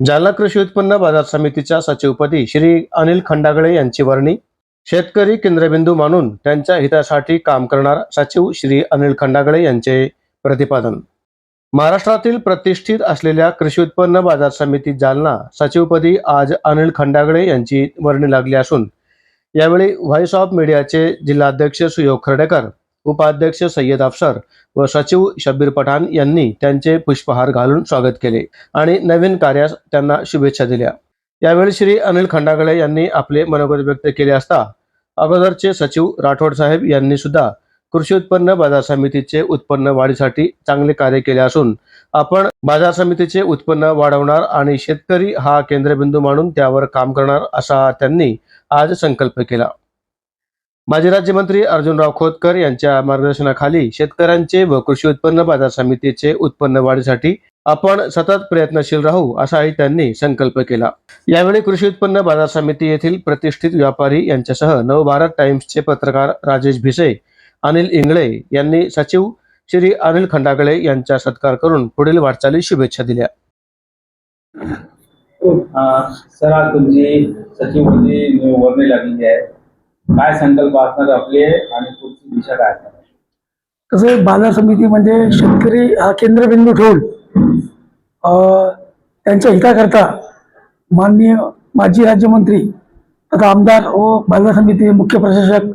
जालना कृषी उत्पन्न बाजार समितीच्या सचिवपदी श्री अनिल खंडागळे यांची वर्णी शेतकरी केंद्रबिंदू मानून त्यांच्या हितासाठी काम करणार सचिव श्री अनिल खंडागळे यांचे प्रतिपादन. महाराष्ट्रातील प्रतिष्ठित असलेल्या कृषी उत्पन्न बाजार समिती जालना सचिवपदी आज अनिल खंडागळे यांची वर्णी लागली असून यावेळी व्हॉइस ऑफ मीडियाचे जिल्हाध्यक्ष सुयोग खर्डेकर उपाध्यक्ष सय्यद अफसर व सचिव शब्बीर पठाण यांनी त्यांचे पुष्पहार घालून स्वागत केले आणि नवीन कार्यास त्यांना शुभेच्छा दिल्या. यावेळी श्री अनिल खंडागळे यांनी आपले मनोगत व्यक्त केले असता अगोदरचे सचिव राठोड साहेब यांनी सुद्धा कृषी उत्पन्न बाजार समितीचे उत्पन्न वाढीसाठी चांगले कार्य केले असून आपण बाजार समितीचे उत्पन्न वाढवणार आणि शेतकरी हा केंद्रबिंदू मानून त्यावर काम करणार असा त्यांनी आज संकल्प केला. माजी राज्यमंत्री अर्जुनराव खोतकर यांच्या मार्गदर्शनाखाली शेतकऱ्यांचे व कृषी उत्पन्न बाजार समितीचे उत्पन्न वाढीसाठी आपण सतत प्रयत्नशील राहू असाही त्यांनी संकल्प केला. यावेळी कृषी उत्पन्न बाजार समिती येथील प्रतिष्ठित व्यापारी यांच्यासह नवभारत टाइम्सचे पत्रकार राजेश भिसे अनिल इंगळे यांनी सचिव श्री अनिल खंडागळे यांचा सत्कार करून पुढील वाटचाली शुभेच्छा दिल्या. सर आज तुमची सचिव वर्णी लागलेली आहे. काय संकल्प असणार आपले आणि पुढची दिशा काय असणार? कसं बाजार समिती म्हणजे शेतकरी हा केंद्रबिंदू ठेवून त्यांच्या हिताकरता माननीय माजी राज्यमंत्री तथा आमदार व बाजार समिती मुख्य प्रशासक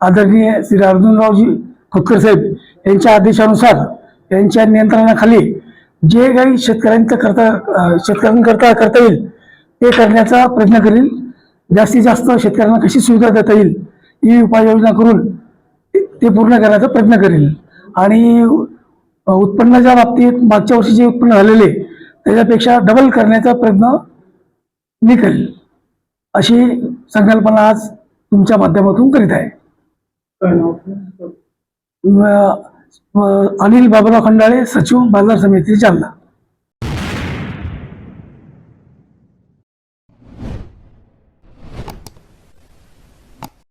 आदरणीय श्री अर्जुनरावजी खोतकर साहेब यांच्या आदेशानुसार यांच्या नियंत्रणाखाली जे काही शेतकऱ्यांचं करता शेतकऱ्यांकरता करता येईल ते करण्याचा प्रयत्न करील. जास्तीत जास्त शेतकऱ्यांना कशी सुविधा देता येईल ही उपाययोजना करून ते पूर्ण करण्याचा प्रयत्न करेल. आणि उत्पन्नाच्या बाबतीत मागच्या वर्षी जे उत्पन्न झालेले त्याच्यापेक्षा डबल करण्याचा प्रयत्न मी करेल. अशी संकल्पना आज तुमच्या माध्यमातून करीत आहे. अनिल बाबुराव खंडाळे सचिव बाजार समिती जालना.